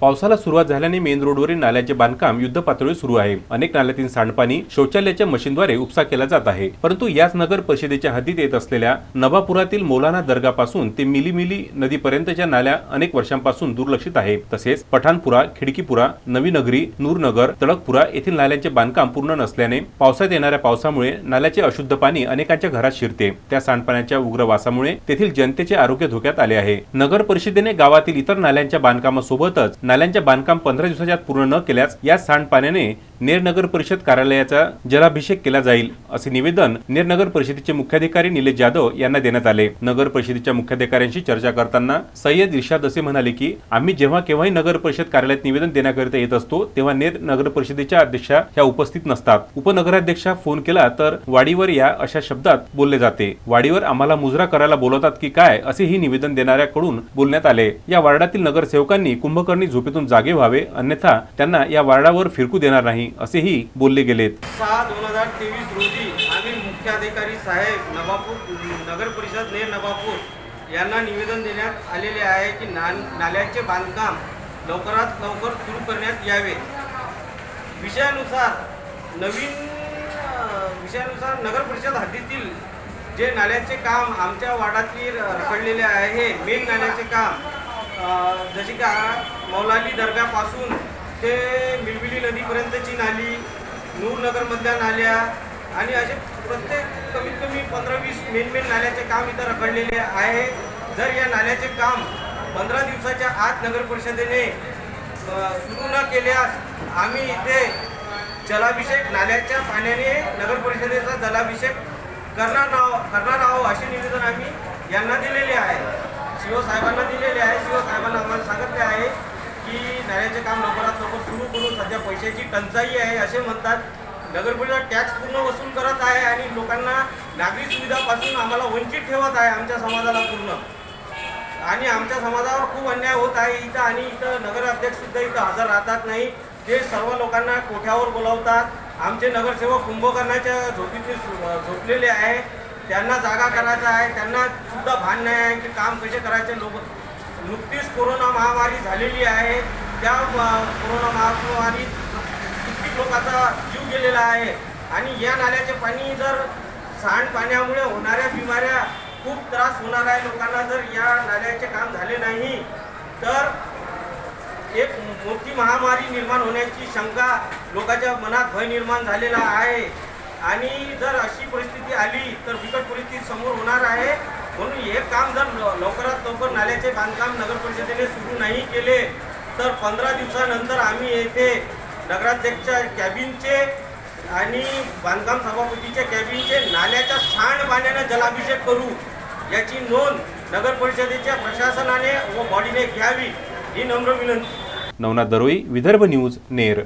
पावसाला सुरुवात झाल्याने मेन रोडवरील नाल्याचे बांधकाम युद्ध पातळीवर सुरू आहे. अनेक नाल्यातील सांडपाणी शौचालयाच्या मशीनद्वारे उपसा केला जात आहे. परंतु याच नगर परिषदेच्या हद्दीत येत असलेल्या नवापुरातील मौलाना दर्गापासून ते मिली मिली नदीपर्यंतच्या नाल्या अनेक वर्षांपासून दुर्लक्षित आहे. तसेच पठाणपुरा खिडकीपुरा नवी नगरी नूरनगर तळकपुरा येथील नाल्यांचे बांधकाम पूर्ण नसल्याने पावसात येणाऱ्या पावसामुळे नाल्याचे अशुद्ध पाणी अनेकांच्या घरात शिरते. त्या सांडपाण्याच्या उग्र वासामुळे तेथील जनतेचे आरोग्य धोक्यात आले आहे. नगर परिषदेने गावातील इतर नाल्यांच्या बांधकामासोबतच नाल्यांचे बांधकाम पंधरा दिवसाच्या पूर्ण न केल्यास या सांडपाण्याने नेर नगर परिषद कार्यालयाचा जलाभिषेक केला जाईल असे निवेदन नेर नगर परिषदेचे मुख्याधिकारी निलेश जाधव यांना देण्यात आले. नगर परिषदेच्या मुख्याधिकाऱ्यांशी चर्चा करताना सय्यद इर्शाद असे म्हणाले की आम्ही जेव्हा केव्हाही नगर परिषद कार्यालयात निवेदन देण्याकरिता येत असतो तेव्हा नेर नगर परिषदेच्या अध्यक्षा ह्या उपस्थित नसतात. उपनगराध्यक्षा फोन केला तर वाडीवर या अशा शब्दात बोलले जाते. वाडीवर आम्हाला मुजरा करायला बोलवतात की काय असे ही निवेदन देणाऱ्याकडून बोलण्यात आले. या वार्डातील नगरसेवकांनी कुंभकर्णी झोपेतून जागे व्हावे अन्यथा त्यांना या वार्डावर फिरकू देणार नाही. असेही बोलले गेलेत. सहा दोन हजार तेवीस रोजी आम्ही मुख्याधिकारी साहेब नवापूर नगर परिषद ने नवापूर यांना निवेदन देण्यात आलेले आहे की ना नाल्याचे बांधकाम लवकरात लवकर सुरू करण्यात यावे. विषयानुसार नवीन विषयानुसार नगर परिषद हद्दीतील जे नाल्याचे काम आमच्या वाडातील रखडलेले आहे मेन नाल्याचे काम जसे का मौलाली दर्ग्यापासून ते मिलबिली नदीपर्यंतची नाली नूरनगरमधल्या नाल्या आणि असे प्रत्येक कमीत कमी पंधरा वीस मेन मेन नाल्याचे काम इथं रखडलेले आहे. जर या नाल्याचे काम पंधरा दिवसाच्या आत नगर परिषदेने सुरू न केल्यास आम्ही इथे जलाभिषेक नाल्याच्या पाण्याने नगर परिषदेचा जलाभिषेक करणार आहो करणार आहोत असे निवेदन आम्ही यांना दिलेले आहे. शिवसाहेबांना दिलेले आहे. शिवसाहेबांना आम्हाला सांगितले शाळेचे काम लवकरात लवकर सुरू करून सध्या पैशाची टंचाई आहे असे म्हणतात. नगरपालिका टॅक्स पूर्ण वसूल करत आहे आणि लोकांना नागरी सुविधापासून आम्हाला वंचित ठेवत आहे आमच्या समाजाला पूर्ण. आणि आमच्या समाजावर खूप अन्याय होत आहे इथं आणि इथं नगराध्यक्षसुद्धा इथं हजर राहतात नाही. ते सर्व लोकांना कोठ्यावर बोलावतात. आमचे नगरसेवक कुंभकर्णाच्या झोपीतील झोपलेले आहे. त्यांना जागा करायचा आहे. त्यांना सुद्धा भान नाही आहे की काम कसे करायचे. लोक नुकतीच कोरोना महामारी झालेली आहे. त्या कोरोना महामारीत कित्येक लोकांचा जीव गेलेला आहे. आणि या नाल्याचे पाणी जर सांडपाण्यामुळे होणाऱ्या बिमाऱ्या खूप त्रास होणार आहे. लोकांना जर या नाल्याचे काम झाले नाही तर एक मोठी महामारी निर्माण होण्याची शंका लोकांच्या मनात भय निर्माण झालेला आहे. आणि जर अशी परिस्थिती आली तर बिकट परिस्थिती समोर होणार आहे. म्हणून हे काम जर ल- लवकरात लवकर नाल्याचे बांधकाम नगर परिषदेने सुरू नाही केले तर पंधरा दिवसानंतर आम्ही येथे नगराध्यक्षच्या कॅबिनचे आणि बांधकाम सभापतीच्या कॅबिनचे नाल्याच्या सांडपाण्यानं जलाभिषेक करू याची नोंद नगर परिषदेच्या प्रशासनाने व बॉडीने घ्यावी ही नम्र विनंती. नवनाथ दरोई विदर्भ न्यूज नेर.